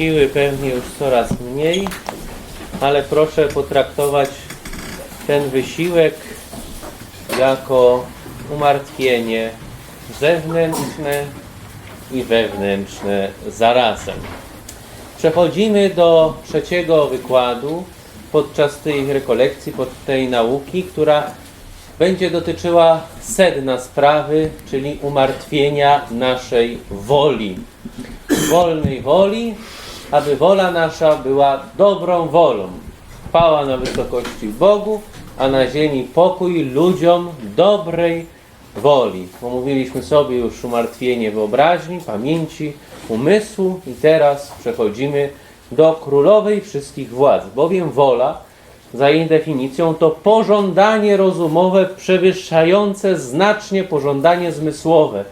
siły pewnie już coraz mniej, ale proszę potraktować ten wysiłek jako umartwienie zewnętrzne i wewnętrzne zarazem. Przechodzimy do trzeciego wykładu podczas tej rekolekcji, pod tej nauki, która będzie dotyczyła sedna sprawy, czyli umartwienia naszej woli. Wolnej woli, aby wola nasza była dobrą wolą. Chwała na wysokości Bogu, a na ziemi pokój ludziom dobrej woli. Omówiliśmy sobie już umartwienie wyobraźni, pamięci, umysłu i teraz przechodzimy do królowej wszystkich władz, bowiem wola za jej definicją to pożądanie rozumowe przewyższające znacznie pożądanie zmysłowe.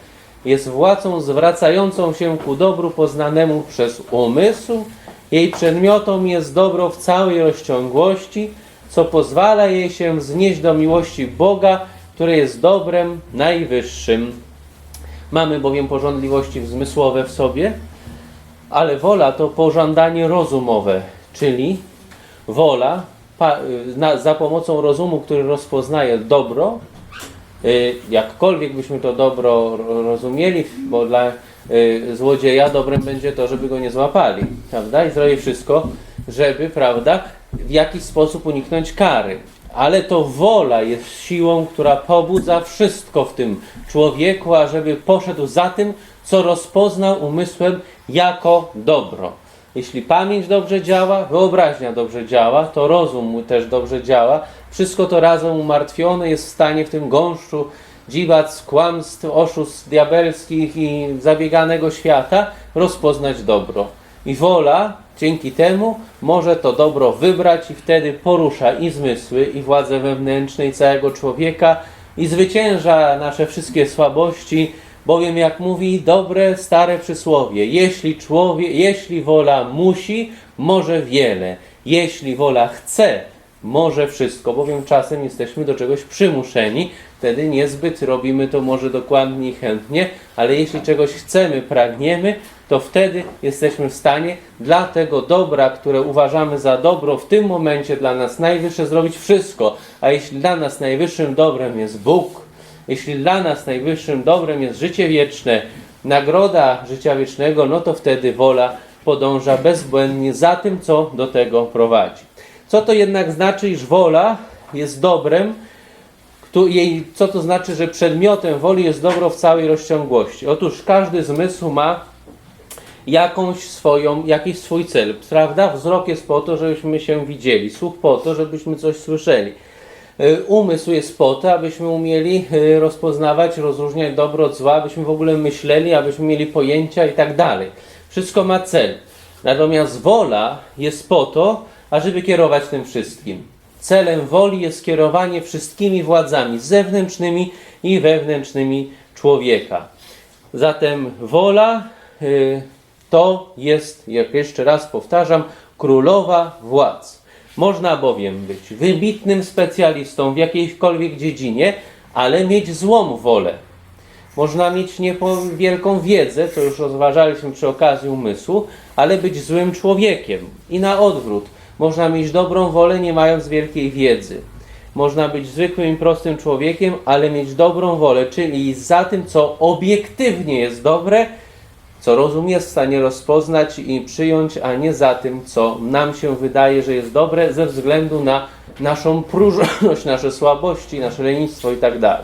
Jest władzą zwracającą się ku dobru poznanemu przez umysł. Jej przedmiotom jest dobro w całej rozciągłości, co pozwala jej się wznieść do miłości Boga, które jest dobrem najwyższym. Mamy bowiem porządliwości zmysłowe w sobie, ale wola to pożądanie rozumowe, czyli wola za pomocą rozumu, który rozpoznaje dobro, jakkolwiek byśmy to dobro ro- rozumieli, bo dla y, złodzieja dobrem będzie to, żeby go nie złapali, prawda? I zrobi wszystko, żeby, prawda, w jakiś sposób uniknąć kary. Ale to wola jest siłą, która pobudza wszystko w tym człowieku, ażeby poszedł za tym, co rozpoznał umysłem jako dobro. Jeśli pamięć dobrze działa, wyobraźnia dobrze działa, to rozum też dobrze działa. Wszystko to razem umartwione jest w stanie w tym gąszczu dziwac, kłamstw, oszustw diabelskich i zabieganego świata rozpoznać dobro. I wola dzięki temu może to dobro wybrać i wtedy porusza i zmysły, i władze wewnętrzne i całego człowieka i zwycięża nasze wszystkie słabości, bowiem jak mówi dobre stare przysłowie, jeśli człowiek, jeśli wola musi, może wiele, jeśli wola chce, może wszystko, bowiem czasem jesteśmy do czegoś przymuszeni, wtedy niezbyt robimy to może dokładnie i chętnie, ale jeśli czegoś chcemy, pragniemy, to wtedy jesteśmy w stanie dla tego dobra, które uważamy za dobro w tym momencie dla nas najwyższe, zrobić wszystko. A jeśli dla nas najwyższym dobrem jest Bóg, jeśli dla nas najwyższym dobrem jest życie wieczne, nagroda życia wiecznego, no to wtedy wola podąża bezbłędnie za tym, co do tego prowadzi. Co to jednak znaczy, iż wola jest dobrem, jej, co to znaczy, że przedmiotem woli jest dobro w całej rozciągłości? Otóż każdy zmysł ma jakąś swoją, jakiś swój cel, prawda? Wzrok jest po to, żebyśmy się widzieli, słuch po to, żebyśmy coś słyszeli. Y, Umysł jest po to, abyśmy umieli y, rozpoznawać, rozróżniać dobro od zła, abyśmy w ogóle myśleli, abyśmy mieli pojęcia i tak dalej. Wszystko ma cel. Natomiast wola jest po to, ażeby kierować tym wszystkim. Celem woli jest kierowanie wszystkimi władzami zewnętrznymi i wewnętrznymi człowieka. Zatem wola y, to jest, jak jeszcze raz powtarzam, królowa władz. Można bowiem być wybitnym specjalistą w jakiejkolwiek dziedzinie, ale mieć złą wolę. Można mieć niepo- wielką wiedzę, co już rozważaliśmy przy okazji umysłu, ale być złym człowiekiem. I na odwrót. Można mieć dobrą wolę, nie mając wielkiej wiedzy. Można być zwykłym i prostym człowiekiem, ale mieć dobrą wolę, czyli za tym, co obiektywnie jest dobre, co rozum jest w stanie rozpoznać i przyjąć, a nie za tym, co nam się wydaje, że jest dobre, ze względu na naszą próżność, nasze słabości, nasze lenistwo itd.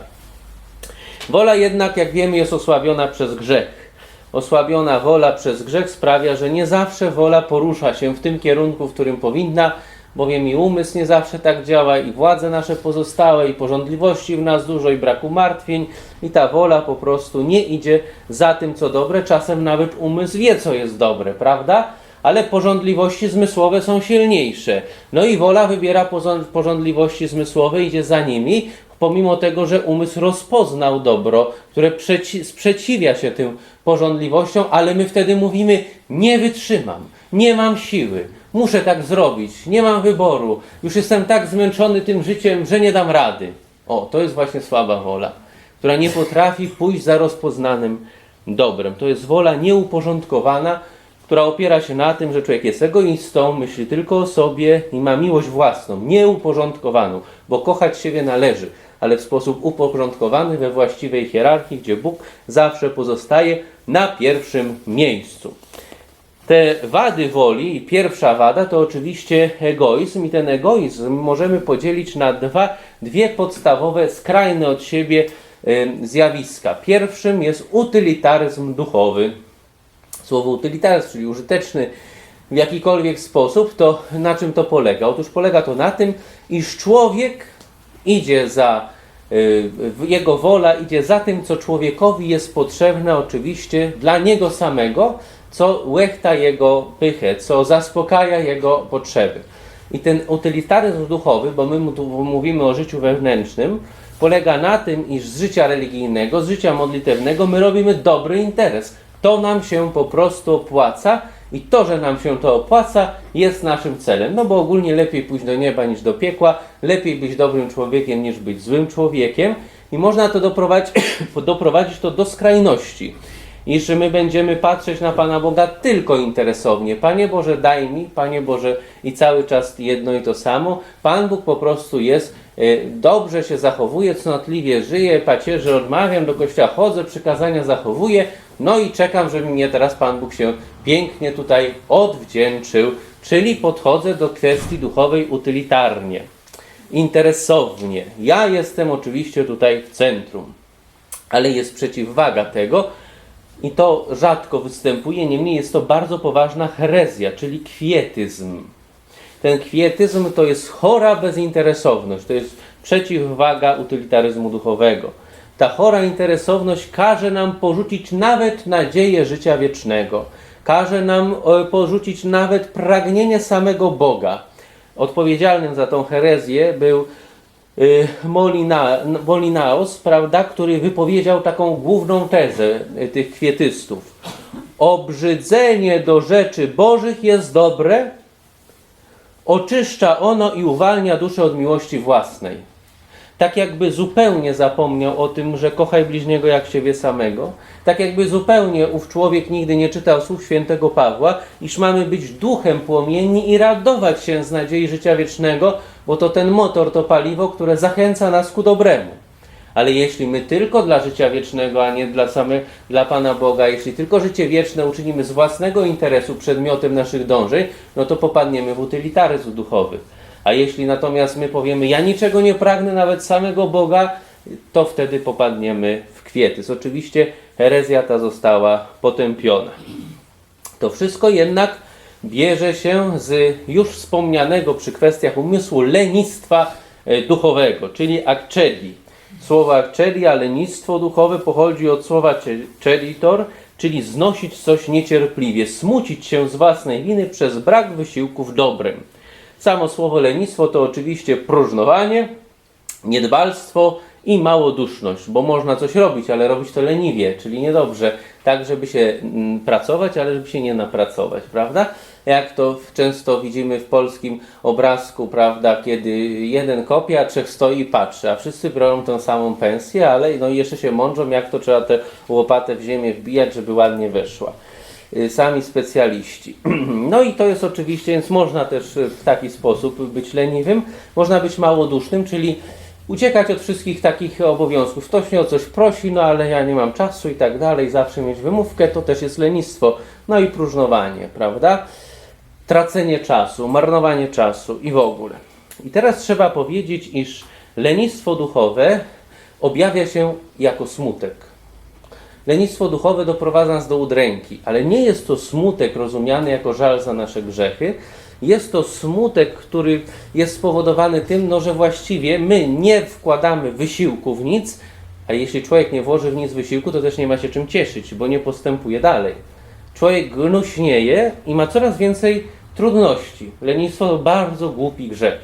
Wola jednak, jak wiemy, jest osłabiona przez grzech. Osłabiona wola przez grzech sprawia, że nie zawsze wola porusza się w tym kierunku, w którym powinna, bowiem i umysł nie zawsze tak działa, i władze nasze pozostałe, i porządliwości w nas dużo, i braku martwień, i ta wola po prostu nie idzie za tym, co dobre. Czasem nawet umysł wie, co jest dobre, prawda? Ale porządliwości zmysłowe są silniejsze. No i wola wybiera porządliwości zmysłowe, idzie za nimi, pomimo tego, że umysł rozpoznał dobro, które przeci- sprzeciwia się tym porządliwościom, ale my wtedy mówimy: Nie wytrzymam, nie mam siły, muszę tak zrobić, nie mam wyboru, już jestem tak zmęczony tym życiem, że nie dam rady. O, to jest właśnie słaba wola, która nie potrafi pójść za rozpoznanym dobrem. To jest wola nieuporządkowana, która opiera się na tym, że człowiek jest egoistą, myśli tylko o sobie i ma miłość własną, nieuporządkowaną, bo kochać siebie należy, ale w sposób uporządkowany we właściwej hierarchii, gdzie Bóg zawsze pozostaje na pierwszym miejscu. Te wady woli, pierwsza wada to oczywiście egoizm i ten egoizm możemy podzielić na dwa, dwie podstawowe, skrajne od siebie zjawiska. Pierwszym jest utylitaryzm duchowy. Słowo utylitarystw, czyli użyteczny w jakikolwiek sposób, to na czym to polega? Otóż polega to na tym, iż człowiek idzie za, y, jego wola idzie za tym, co człowiekowi jest potrzebne oczywiście dla niego samego, co łechta jego pychę, co zaspokaja jego potrzeby. I ten utylitaryzm duchowy, bo my mówimy o życiu wewnętrznym, polega na tym, iż z życia religijnego, z życia modlitewnego my robimy dobry interes. To nam się po prostu opłaca i to, że nam się to opłaca, jest naszym celem. No bo ogólnie lepiej pójść do nieba niż do piekła, lepiej być dobrym człowiekiem niż być złym człowiekiem i można to doprowadzić, doprowadzić to do skrajności. Iż my będziemy patrzeć na Pana Boga tylko interesownie. Panie Boże, daj mi, Panie Boże, i cały czas jedno i to samo. Pan Bóg po prostu jest, e, dobrze się zachowuje, cnotliwie żyje, pacierzy odmawiam, do kościoła chodzę, przykazania zachowuję, no i czekam, żeby mnie teraz Pan Bóg się pięknie tutaj odwdzięczył, czyli podchodzę do kwestii duchowej utylitarnie, interesownie. Ja jestem oczywiście tutaj w centrum, ale jest przeciwwaga tego, i to rzadko występuje, niemniej jest to bardzo poważna herezja, czyli kwietyzm. Ten kwietyzm to jest chora bezinteresowność, to jest przeciwwaga utylitaryzmu duchowego. Ta chora interesowność każe nam porzucić nawet nadzieję życia wiecznego, każe nam e, porzucić nawet pragnienie samego Boga. Odpowiedzialnym za tą herezję był Molina, Molinaos, prawda, który wypowiedział taką główną tezę y, tych kwietystów. Obrzydzenie do rzeczy Bożych jest dobre, oczyszcza ono i uwalnia duszę od miłości własnej. Tak jakby zupełnie zapomniał o tym, że kochaj bliźniego jak siebie samego. Tak jakby zupełnie ów człowiek nigdy nie czytał słów świętego Pawła, iż mamy być duchem płomienni i radować się z nadziei życia wiecznego, bo to ten motor, to paliwo, które zachęca nas ku dobremu. Ale jeśli my tylko dla życia wiecznego, a nie dla samego, dla Pana Boga, jeśli tylko życie wieczne uczynimy z własnego interesu przedmiotem naszych dążeń, no to popadniemy w utylitaryzm duchowy. A jeśli natomiast my powiemy, ja niczego nie pragnę, nawet samego Boga, to wtedy popadniemy w kwietys. Oczywiście herezja ta została potępiona. To wszystko jednak bierze się z już wspomnianego przy kwestiach umysłu lenistwa e, duchowego, czyli akczeli. Słowo akczelia, lenistwo duchowe pochodzi od słowa czelitor, czyli znosić coś niecierpliwie, smucić się z własnej winy przez brak wysiłku w dobrem. Samo słowo lenistwo to oczywiście próżnowanie, niedbalstwo i małoduszność, bo można coś robić, ale robić to leniwie, czyli niedobrze, tak żeby się mm, pracować, ale żeby się nie napracować, prawda? Jak to często widzimy w polskim obrazku, prawda, kiedy jeden kopie, a trzech stoi i patrzy, a wszyscy biorą tą samą pensję, ale no jeszcze się mądrzą, jak to trzeba tę łopatę w ziemię wbijać, żeby ładnie weszła y, sami specjaliści. No i to jest oczywiście, więc można też w taki sposób być leniwym, można być małodusznym, czyli uciekać od wszystkich takich obowiązków. Ktoś mnie o coś prosi, no ale ja nie mam czasu i tak dalej, zawsze mieć wymówkę, to też jest lenistwo. No i próżnowanie, prawda? Tracenie czasu, marnowanie czasu i w ogóle. I teraz trzeba powiedzieć, iż lenistwo duchowe objawia się jako smutek. Lenistwo duchowe doprowadza nas do udręki, ale nie jest to smutek rozumiany jako żal za nasze grzechy, jest to smutek, który jest spowodowany tym, no, że właściwie my nie wkładamy wysiłku w nic, a jeśli człowiek nie włoży w nic wysiłku, to też nie ma się czym cieszyć, bo nie postępuje dalej. Człowiek gnuśnieje i ma coraz więcej trudności. Lenistwo to bardzo głupi grzech,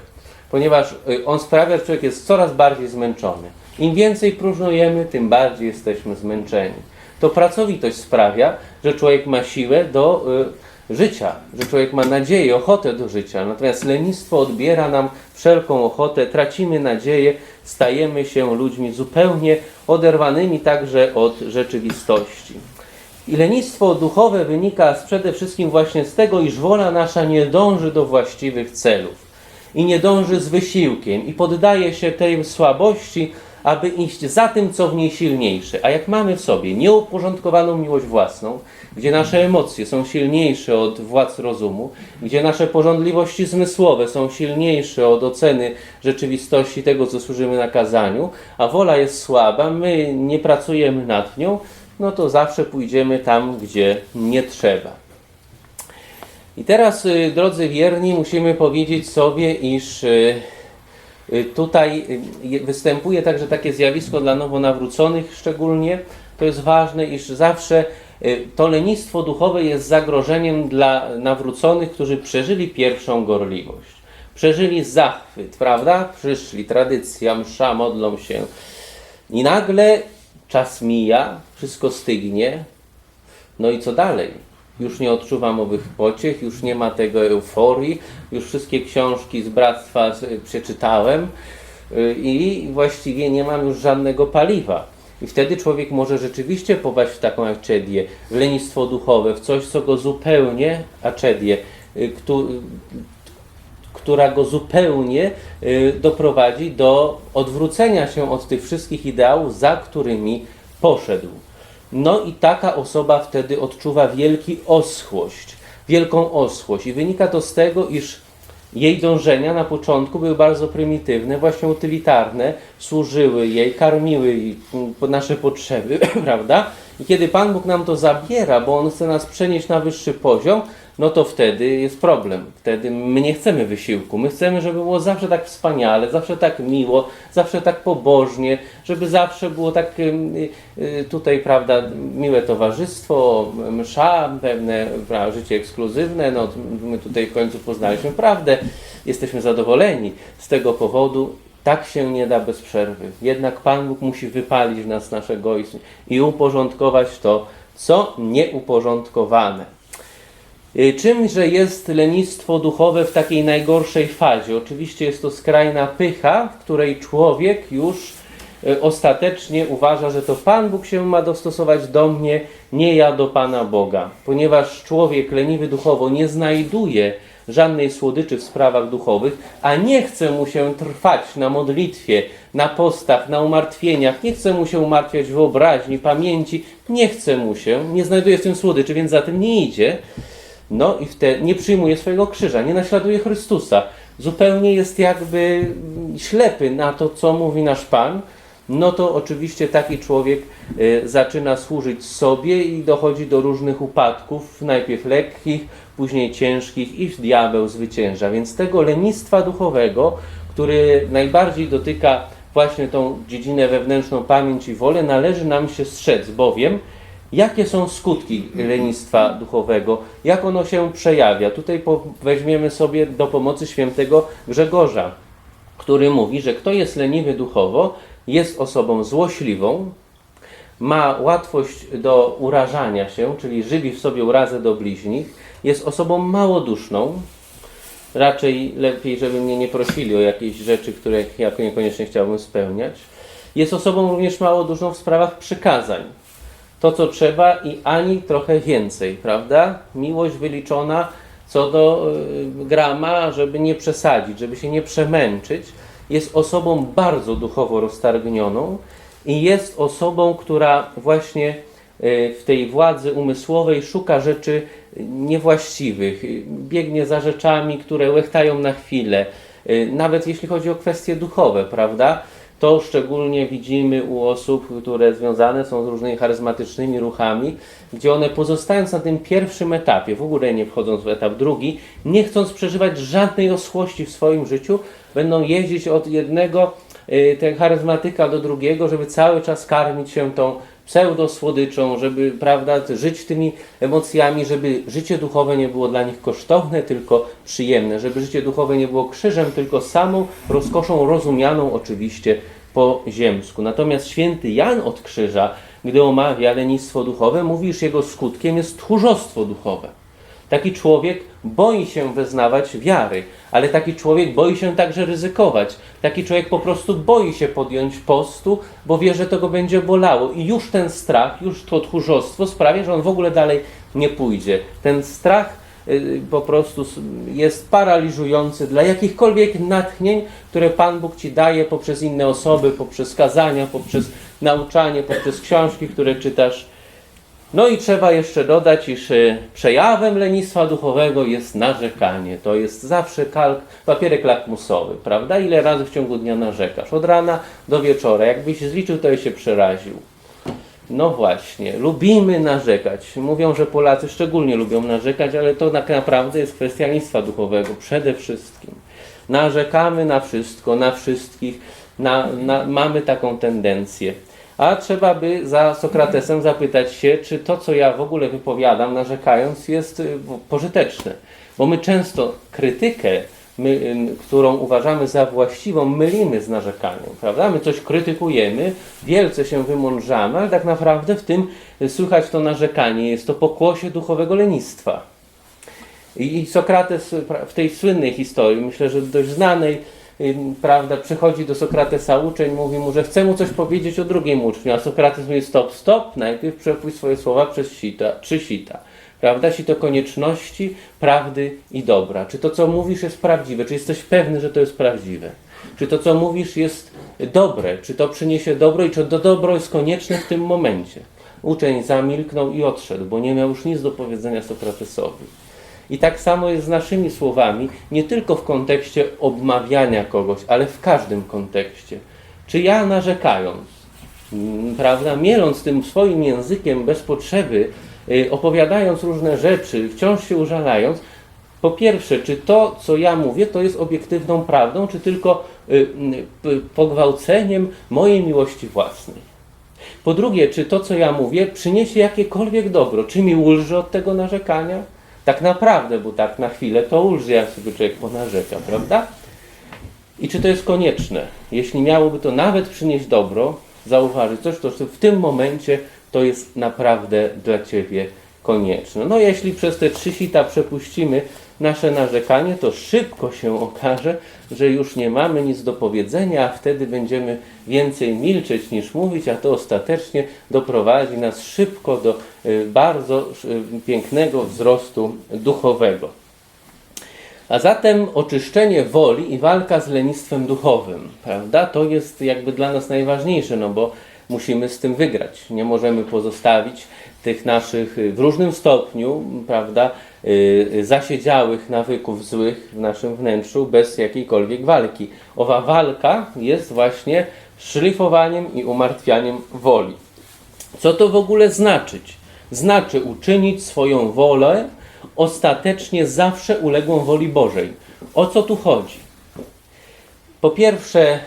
ponieważ y, on sprawia, że człowiek jest coraz bardziej zmęczony. Im więcej próżnujemy, tym bardziej jesteśmy zmęczeni. To pracowitość sprawia, że człowiek ma siłę do y, życia, że człowiek ma nadzieję, ochotę do życia. Natomiast lenistwo odbiera nam wszelką ochotę, tracimy nadzieję, stajemy się ludźmi zupełnie oderwanymi także od rzeczywistości. I lenistwo duchowe wynika przede wszystkim właśnie z tego, iż wola nasza nie dąży do właściwych celów i nie dąży z wysiłkiem i poddaje się tej słabości, aby iść za tym, co w niej silniejsze. A jak mamy w sobie nieuporządkowaną miłość własną, gdzie nasze emocje są silniejsze od władz rozumu, gdzie nasze porządliwości zmysłowe są silniejsze od oceny rzeczywistości tego, co służymy nakazaniu, a wola jest słaba, my nie pracujemy nad nią, no to zawsze pójdziemy tam, gdzie nie trzeba. I teraz, y, drodzy wierni, musimy powiedzieć sobie, iż y, y, tutaj występuje także takie zjawisko dla nowonawróconych szczególnie. To jest ważne, iż zawsze to lenistwo duchowe jest zagrożeniem dla nawróconych, którzy przeżyli pierwszą gorliwość. Przeżyli zachwyt, prawda? Przyszli, tradycja, msza, modlą się. I nagle czas mija, wszystko stygnie, no i co dalej? Już nie odczuwam owych pociech, już nie ma tego euforii, już wszystkie książki z bractwa z- przeczytałem y, i właściwie nie mam już żadnego paliwa. I wtedy człowiek może rzeczywiście popaść w taką aczedię, w lenistwo duchowe, w coś, co go zupełnie, aczedię, y, która go zupełnie y, doprowadzi do odwrócenia się od tych wszystkich ideałów, za którymi poszedł. No i taka osoba wtedy odczuwa wielki oschłość, wielką oschłość i wynika to z tego, iż jej dążenia na początku były bardzo prymitywne, właśnie utylitarne, służyły jej, karmiły mm, nasze potrzeby, prawda? I kiedy Pan Bóg nam to zabiera, bo On chce nas przenieść na wyższy poziom, no to wtedy jest problem. Wtedy my nie chcemy wysiłku. My chcemy, żeby było zawsze tak wspaniale, zawsze tak miło, zawsze tak pobożnie, żeby zawsze było tak y, y, tutaj, prawda, miłe towarzystwo, msza, pewne prawda, życie ekskluzywne. No, my tutaj w końcu poznaliśmy prawdę, jesteśmy zadowoleni z tego powodu. Tak się nie da bez przerwy. Jednak Pan Bóg musi wypalić w nas nasz egoizm i uporządkować to, co nieuporządkowane. Y, Czymże jest lenistwo duchowe w takiej najgorszej fazie? Oczywiście jest to skrajna pycha, w której człowiek już y, ostatecznie uważa, że to Pan Bóg się ma dostosować do mnie, nie ja do Pana Boga. Ponieważ człowiek leniwy duchowo nie znajduje żadnej słodyczy w sprawach duchowych, a nie chce mu się trwać na modlitwie, na postach, na umartwieniach, nie chce mu się umartwiać wyobraźni, pamięci, nie chce mu się, nie znajduje w tym słodyczy, więc za tym nie idzie. No i wtedy nie przyjmuje swojego krzyża, nie naśladuje Chrystusa. Zupełnie jest jakby ślepy na to, co mówi nasz Pan. No to oczywiście taki człowiek y, zaczyna służyć sobie i dochodzi do różnych upadków, najpierw lekkich, później ciężkich i diabeł zwycięża. Więc tego lenistwa duchowego, który najbardziej dotyka właśnie tą dziedzinę wewnętrzną pamięć i wolę, należy nam się strzec, bowiem Jakie są skutki lenistwa duchowego? Jak ono się przejawia? Tutaj weźmiemy sobie do pomocy świętego Grzegorza, który mówi, że kto jest leniwy duchowo, jest osobą złośliwą, ma łatwość do urażania się, czyli żywi w sobie urazę do bliźnich, jest osobą małoduszną, raczej lepiej, żeby mnie nie prosili o jakieś rzeczy, które ja niekoniecznie chciałbym spełniać. Jest osobą również małoduszną w sprawach przykazań to, co trzeba i ani trochę więcej, prawda? Miłość wyliczona co do y, grama, żeby nie przesadzić, żeby się nie przemęczyć. Jest osobą bardzo duchowo roztargnioną i jest osobą, która właśnie y, w tej władzy umysłowej szuka rzeczy niewłaściwych, biegnie za rzeczami, które łechtają na chwilę, y, nawet jeśli chodzi o kwestie duchowe, prawda? To szczególnie widzimy u osób, które związane są z różnymi charyzmatycznymi ruchami, gdzie one pozostając na tym pierwszym etapie, w ogóle nie wchodząc w etap drugi, nie chcąc przeżywać żadnej oschłości w swoim życiu, będą jeździć od jednego y, tego charyzmatyka do drugiego, żeby cały czas karmić się tą pseudosłodyczą, żeby prawda, żyć tymi emocjami, żeby życie duchowe nie było dla nich kosztowne, tylko przyjemne, żeby życie duchowe nie było krzyżem, tylko samą rozkoszą rozumianą oczywiście po ziemsku. Natomiast święty Jan od krzyża, gdy omawia lenistwo duchowe, mówi, że jego skutkiem jest tchórzostwo duchowe. Taki człowiek boi się wyznawać wiary, ale taki człowiek boi się także ryzykować. Taki człowiek po prostu boi się podjąć postu, bo wie, że to go będzie bolało. I już ten strach, już to tchórzostwo sprawia, że on w ogóle dalej nie pójdzie. Ten strach y, po prostu jest paraliżujący dla jakichkolwiek natchnień, które Pan Bóg Ci daje poprzez inne osoby, poprzez kazania, poprzez nauczanie, poprzez książki, które czytasz. No i trzeba jeszcze dodać, iż y, przejawem lenistwa duchowego jest narzekanie. To jest zawsze kalk, papierek lakmusowy, prawda? Ile razy w ciągu dnia narzekasz? Od rana do wieczora. Jakbyś zliczył, to się przeraził. No właśnie, lubimy narzekać. Mówią, że Polacy szczególnie lubią narzekać, ale to tak naprawdę jest kwestia lenistwa duchowego przede wszystkim. Narzekamy na wszystko, na wszystkich, na, na, mamy taką tendencję. A trzeba by za Sokratesem zapytać się, czy to, co ja w ogóle wypowiadam, narzekając, jest y, pożyteczne. Bo my często krytykę, my, y, którą uważamy za właściwą, mylimy z narzekaniem, prawda? My coś krytykujemy, wielce się wymądrzamy, ale tak naprawdę w tym y, słychać to narzekanie, jest to pokłosie duchowego lenistwa. I Sokrates w tej słynnej historii, myślę, że dość znanej, prawda, przychodzi do Sokratesa uczeń, mówi mu, że chce mu coś powiedzieć o drugim uczniu, a Sokrates mówi stop, stop, najpierw przepój swoje słowa przez sita, trzy sita. Prawda? Sito konieczności, prawdy i dobra. Czy to, co mówisz, jest prawdziwe? Czy jesteś pewny, że to jest prawdziwe? Czy to, co mówisz, jest dobre? Czy to przyniesie dobro i czy to dobro jest konieczne w tym momencie? Uczeń zamilknął i odszedł, bo nie miał już nic do powiedzenia Sokratesowi. I tak samo jest z naszymi słowami, nie tylko w kontekście obmawiania kogoś, ale w każdym kontekście. Czy ja narzekając, mm, prawda, mieląc tym swoim językiem bez potrzeby, y, opowiadając różne rzeczy, wciąż się użalając, po pierwsze, czy to, co ja mówię, to jest obiektywną prawdą, czy tylko y, p- pogwałceniem mojej miłości własnej? Po drugie, czy to, co ja mówię, przyniesie jakiekolwiek dobro? Czy mi ulży od tego narzekania? Tak naprawdę, bo tak na chwilę to ulży, jak sobie człowiek ponarzeka, prawda? I czy to jest konieczne? Jeśli miałoby to nawet przynieść dobro, zauważyć coś, to w tym momencie to jest naprawdę dla Ciebie konieczne. No jeśli przez te trzy sita przepuścimy nasze narzekanie, to szybko się okaże, że już nie mamy nic do powiedzenia, a wtedy będziemy więcej milczeć niż mówić, a to ostatecznie doprowadzi nas szybko do y, bardzo y, pięknego wzrostu duchowego. A zatem oczyszczenie woli i walka z lenistwem duchowym, prawda? To jest jakby dla nas najważniejsze, no bo musimy z tym wygrać. Nie możemy pozostawić tych naszych y, w różnym stopniu, prawda, y, y, zasiedziałych nawyków złych w naszym wnętrzu bez jakiejkolwiek walki. Owa walka jest właśnie szlifowaniem i umartwianiem woli. Co to w ogóle znaczyć? Znaczy uczynić swoją wolę ostatecznie zawsze uległą woli Bożej. O co tu chodzi? Po pierwsze,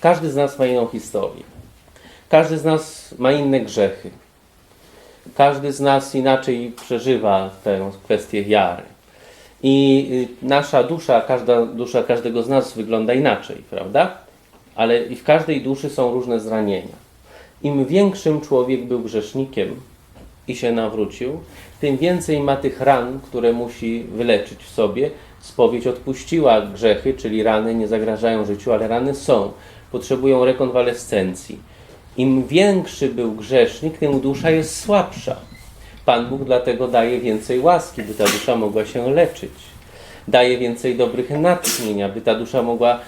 każdy z nas ma inną historię. Każdy z nas ma inne grzechy. Każdy z nas inaczej przeżywa tę kwestię wiary. I y, nasza dusza, każda dusza każdego z nas wygląda inaczej, prawda? Ale i w każdej duszy są różne zranienia. Im większym człowiek był grzesznikiem i się nawrócił, tym więcej ma tych ran, które musi wyleczyć w sobie. Spowiedź odpuściła grzechy, czyli rany nie zagrażają życiu, ale rany są. Potrzebują rekonwalescencji. Im większy był grzesznik, tym dusza jest słabsza. Pan Bóg dlatego daje więcej łaski, by ta dusza mogła się leczyć. Daje więcej dobrych natchnień, aby ta dusza mogła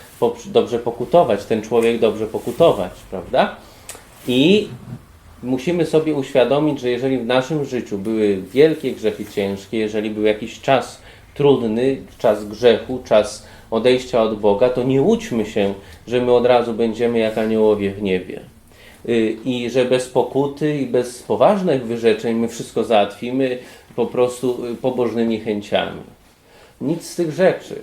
dobrze pokutować, ten człowiek dobrze pokutować, prawda? I musimy sobie uświadomić, że jeżeli w naszym życiu były wielkie grzechy ciężkie, jeżeli był jakiś czas trudny, czas grzechu, czas odejścia od Boga, to nie łudźmy się, że my od razu będziemy jak aniołowie w niebie. Y, I że bez pokuty i bez poważnych wyrzeczeń my wszystko załatwimy po prostu y, pobożnymi chęciami. Nic z tych rzeczy.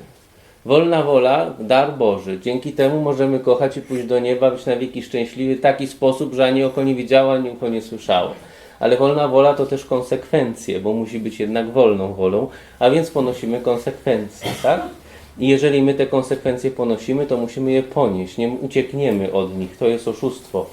Wolna wola, dar Boży. Dzięki temu możemy kochać i pójść do nieba, być na wieki szczęśliwy w taki sposób, że ani oko nie widziało, ani ucho nie słyszało. Ale wolna wola to też konsekwencje, bo musi być jednak wolną wolą, a więc ponosimy konsekwencje, tak? I jeżeli my te konsekwencje ponosimy, to musimy je ponieść, nie uciekniemy od nich, to jest oszustwo.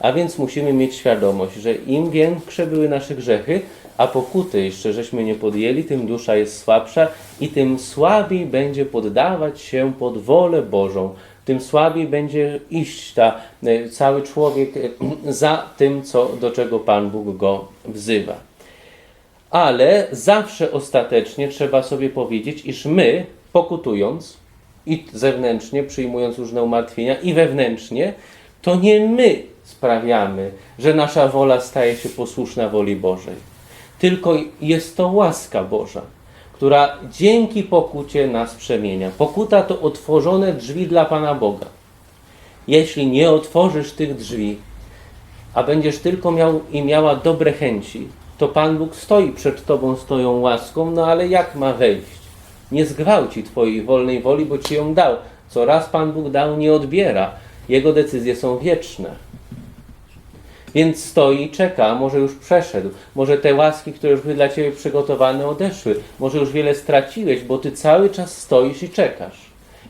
A więc musimy mieć świadomość, że im większe były nasze grzechy, a pokuty jeszcze żeśmy nie podjęli, tym dusza jest słabsza i tym słabiej będzie poddawać się pod wolę Bożą. Tym słabiej będzie iść ta, e, cały człowiek e, za tym, co, do czego Pan Bóg go wzywa. Ale zawsze ostatecznie trzeba sobie powiedzieć, iż my, pokutując i zewnętrznie, przyjmując różne umartwienia, i wewnętrznie, to nie my sprawiamy, że nasza wola staje się posłuszna woli Bożej. Tylko jest to łaska Boża, która dzięki pokucie nas przemienia. Pokuta to otworzone drzwi dla Pana Boga. Jeśli nie otworzysz tych drzwi, a będziesz tylko miał i miała dobre chęci, to Pan Bóg stoi przed Tobą z łaską, no ale jak ma wejść? Nie zgwałci Twojej wolnej woli, bo Ci ją dał. Co raz Pan Bóg dał, nie odbiera. Jego decyzje są wieczne. Więc stoi i czeka, może już przeszedł, może te łaski, które już były dla Ciebie przygotowane, odeszły, może już wiele straciłeś, bo Ty cały czas stoisz i czekasz.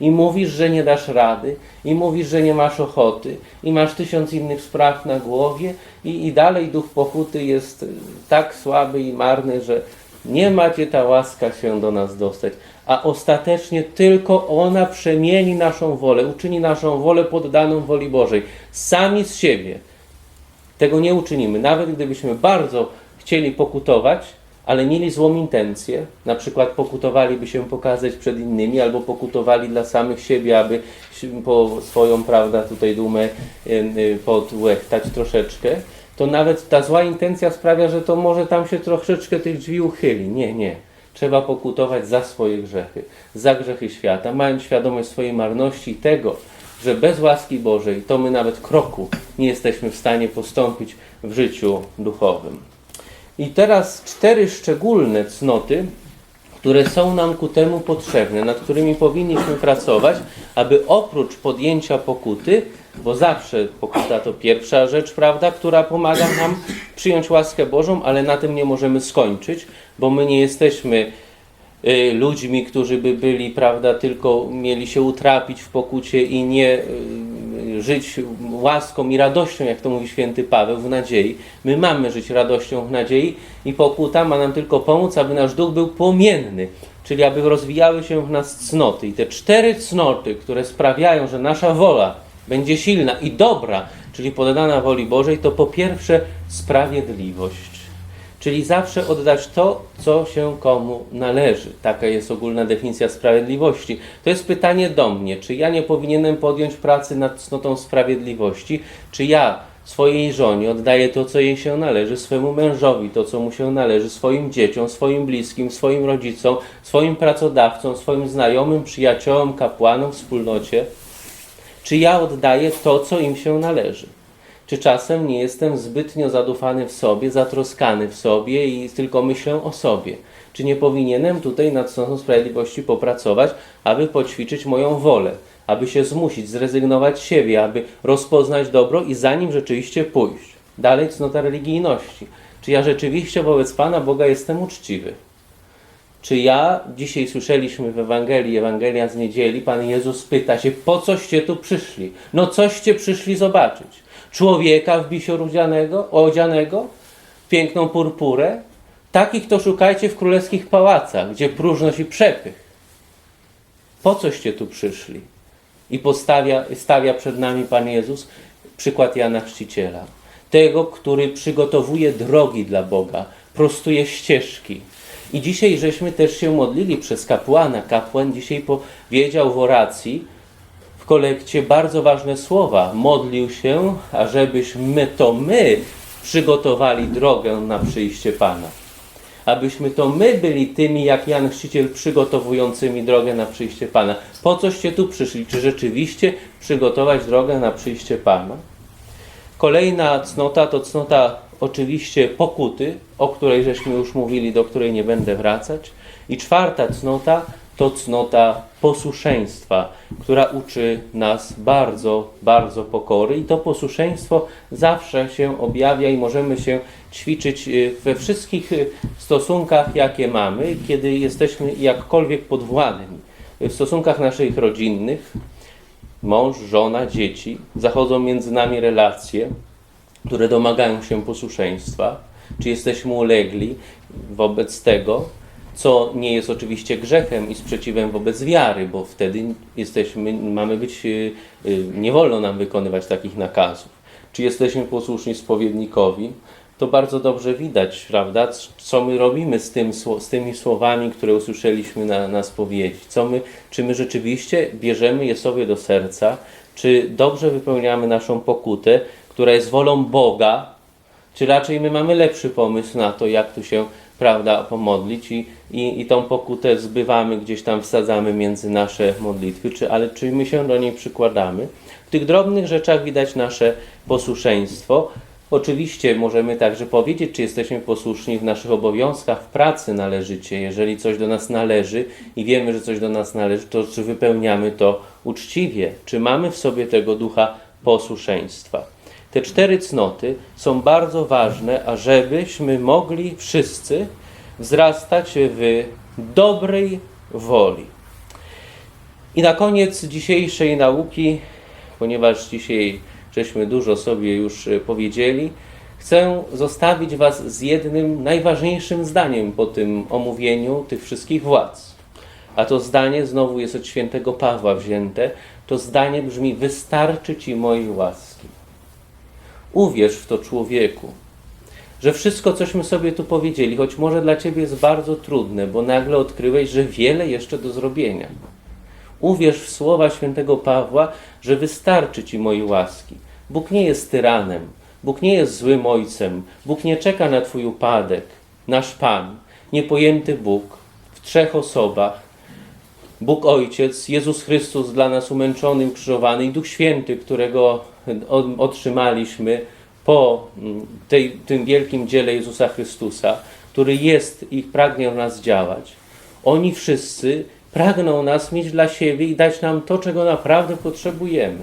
I mówisz, że nie dasz rady, i mówisz, że nie masz ochoty, i masz tysiąc innych spraw na głowie, i, i dalej duch pokuty jest y, tak słaby i marny, że nie macie ta łaska się do nas dostać. A ostatecznie tylko ona przemieni naszą wolę, uczyni naszą wolę poddaną woli Bożej. Sami z siebie tego nie uczynimy. Nawet gdybyśmy bardzo chcieli pokutować, ale mieli złą intencję, na przykład pokutowaliby się pokazać przed innymi, albo pokutowali dla samych siebie, aby po swoją, prawda, tutaj dumę y, podłechtać troszeczkę, to nawet ta zła intencja sprawia, że to może tam się troszeczkę tych drzwi uchyli. Nie, nie. Trzeba pokutować za swoje grzechy, za grzechy świata, mając świadomość swojej marności i tego, że bez łaski Bożej to my nawet kroku nie jesteśmy w stanie postąpić w życiu duchowym. I teraz cztery szczególne cnoty, które są nam ku temu potrzebne, nad którymi powinniśmy pracować, aby oprócz podjęcia pokuty, bo zawsze pokuta to pierwsza rzecz, prawda, która pomaga nam przyjąć łaskę Bożą, ale na tym nie możemy skończyć, bo my nie jesteśmy ludźmi, którzy by byli, prawda, tylko mieli się utrapić w pokucie i nie y, żyć łaską i radością, jak to mówi święty Paweł, w nadziei. My mamy żyć radością w nadziei i pokuta ma nam tylko pomóc, aby nasz duch był płomienny, czyli aby rozwijały się w nas cnoty. I te cztery cnoty, które sprawiają, że nasza wola będzie silna i dobra, czyli poddana woli Bożej, to po pierwsze sprawiedliwość. Czyli zawsze oddać to, co się komu należy. Taka jest ogólna definicja sprawiedliwości. To jest pytanie do mnie, czy ja nie powinienem podjąć pracy nad cnotą sprawiedliwości, czy ja swojej żonie oddaję to, co jej się należy, swojemu mężowi to, co mu się należy, swoim dzieciom, swoim bliskim, swoim rodzicom, swoim pracodawcom, swoim znajomym, przyjaciołom, kapłanom, wspólnocie. Czy ja oddaję to, co im się należy? Czy czasem nie jestem zbytnio zadufany w sobie, zatroskany w sobie i tylko myślę o sobie? Czy nie powinienem tutaj nad cnotą sprawiedliwości popracować, aby poćwiczyć moją wolę, aby się zmusić, zrezygnować z siebie, aby rozpoznać dobro i za nim rzeczywiście pójść? Dalej cnota religijności. Czy ja rzeczywiście wobec Pana Boga jestem uczciwy? Czy ja, dzisiaj słyszeliśmy w Ewangelii, Ewangelia z niedzieli, Pan Jezus pyta się, po coście tu przyszli? No coście przyszli zobaczyć? Człowieka w bisior odzianego, piękną purpurę? Takich to szukajcie w królewskich pałacach, gdzie próżność i przepych. Po coście tu przyszli? I postawia, stawia przed nami Pan Jezus przykład Jana Chrzciciela. Tego, który przygotowuje drogi dla Boga, prostuje ścieżki. I dzisiaj żeśmy też się modlili przez kapłana. Kapłan dzisiaj powiedział w oracji, w kolekcie bardzo ważne słowa. Modlił się, ażebyśmy to my przygotowali drogę na przyjście Pana. Abyśmy to my byli tymi, jak Jan Chrzciciel, przygotowującymi drogę na przyjście Pana. Po coście tu przyszli? Czy rzeczywiście przygotować drogę na przyjście Pana? Kolejna cnota to cnota oczywiście pokuty, o której żeśmy już mówili, do której nie będę wracać. I czwarta cnota to cnota posłuszeństwa, która uczy nas bardzo, bardzo pokory. I to posłuszeństwo zawsze się objawia i możemy się ćwiczyć y, we wszystkich y, stosunkach, jakie mamy, kiedy jesteśmy jakkolwiek podwładni. W stosunkach naszych rodzinnych, mąż, żona, dzieci, zachodzą między nami relacje, które domagają się posłuszeństwa. Czy jesteśmy ulegli wobec tego, co nie jest oczywiście grzechem i sprzeciwem wobec wiary, bo wtedy jesteśmy, mamy być, y, y, nie wolno nam wykonywać takich nakazów. Czy jesteśmy posłuszni spowiednikowi, to bardzo dobrze widać, prawda, co my robimy z, tym, z tymi słowami, które usłyszeliśmy na, na spowiedzi. Co my, czy my rzeczywiście bierzemy je sobie do serca, czy dobrze wypełniamy naszą pokutę, która jest wolą Boga, czy raczej my mamy lepszy pomysł na to, jak tu się prawda, pomodlić i, i, i tą pokutę zbywamy, gdzieś tam wsadzamy między nasze modlitwy, czy, ale czy my się do niej przykładamy. W tych drobnych rzeczach widać nasze posłuszeństwo. Oczywiście możemy także powiedzieć, czy jesteśmy posłuszni w naszych obowiązkach w pracy należycie. Jeżeli coś do nas należy i wiemy, że coś do nas należy, to czy wypełniamy to uczciwie? Czy mamy w sobie tego ducha posłuszeństwa? Te cztery cnoty są bardzo ważne, ażebyśmy mogli wszyscy wzrastać w dobrej woli. I na koniec dzisiejszej nauki, ponieważ dzisiaj żeśmy dużo sobie już e, powiedzieli, chcę zostawić Was z jednym najważniejszym zdaniem po tym omówieniu tych wszystkich władz. A to zdanie znowu jest od świętego Pawła wzięte. To zdanie brzmi: Wystarczy Ci mojej łaski. Uwierz w to człowieku, że wszystko, cośmy sobie tu powiedzieli, choć może dla Ciebie jest bardzo trudne, bo nagle odkryłeś, że wiele jeszcze do zrobienia. Uwierz w słowa świętego Pawła, że wystarczy Ci mojej łaski. Bóg nie jest tyranem, Bóg nie jest złym ojcem, Bóg nie czeka na Twój upadek. Nasz Pan, niepojęty Bóg, w trzech osobach, Bóg Ojciec, Jezus Chrystus dla nas umęczony, ukrzyżowany i Duch Święty, którego otrzymaliśmy po mm, tej, tym wielkim dziele Jezusa Chrystusa, który jest i pragnie w nas działać. Oni wszyscy pragną nas mieć dla siebie i dać nam to, czego naprawdę potrzebujemy.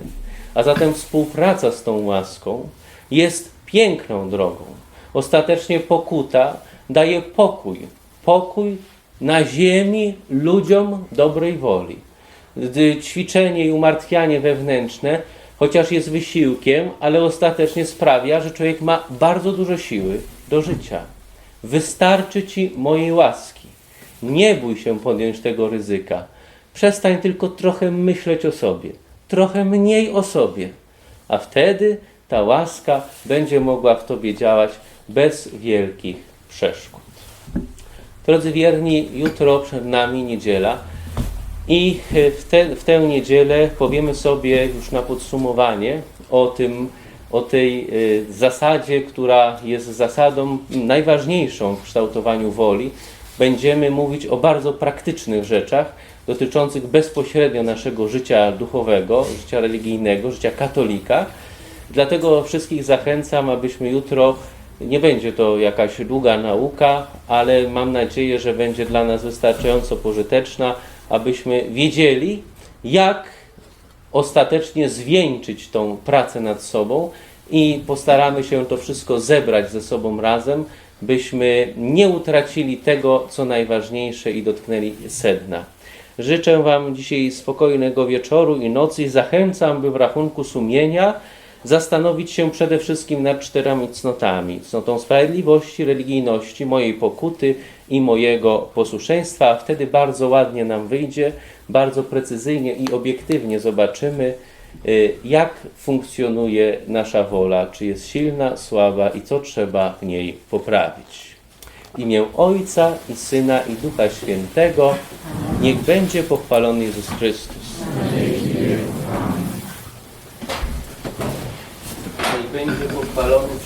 A zatem współpraca z tą łaską jest piękną drogą. Ostatecznie pokuta daje pokój. Pokój na ziemi ludziom dobrej woli. Ćwiczenie i umartwianie wewnętrzne, chociaż jest wysiłkiem, ale ostatecznie sprawia, że człowiek ma bardzo dużo siły do życia. Wystarczy ci mojej łaski. Nie bój się podjąć tego ryzyka. Przestań tylko trochę myśleć o sobie, trochę mniej o sobie, a wtedy ta łaska będzie mogła w tobie działać bez wielkich przeszkód. Drodzy wierni, jutro przed nami niedziela i w, te, w tę niedzielę powiemy sobie już na podsumowanie o tym, o tej e, zasadzie, która jest zasadą najważniejszą w kształtowaniu woli. Będziemy mówić o bardzo praktycznych rzeczach dotyczących bezpośrednio naszego życia duchowego, życia religijnego, życia katolika. Dlatego wszystkich zachęcam, abyśmy jutro, nie będzie to jakaś długa nauka, ale mam nadzieję, że będzie dla nas wystarczająco pożyteczna, abyśmy wiedzieli, jak ostatecznie zwieńczyć tą pracę nad sobą i postaramy się to wszystko zebrać ze sobą razem, byśmy nie utracili tego, co najważniejsze i dotknęli sedna. Życzę Wam dzisiaj spokojnego wieczoru i nocy i zachęcam, by w rachunku sumienia zastanowić się przede wszystkim nad czterema cnotami. Cnotą sprawiedliwości, religijności, mojej pokuty i mojego posłuszeństwa, a wtedy bardzo ładnie nam wyjdzie, bardzo precyzyjnie i obiektywnie zobaczymy, y, jak funkcjonuje nasza wola, czy jest silna, słaba i co trzeba w niej poprawić. W imię Ojca i Syna i Ducha Świętego niech będzie pochwalony Jezus Chrystus. będzie pochwalony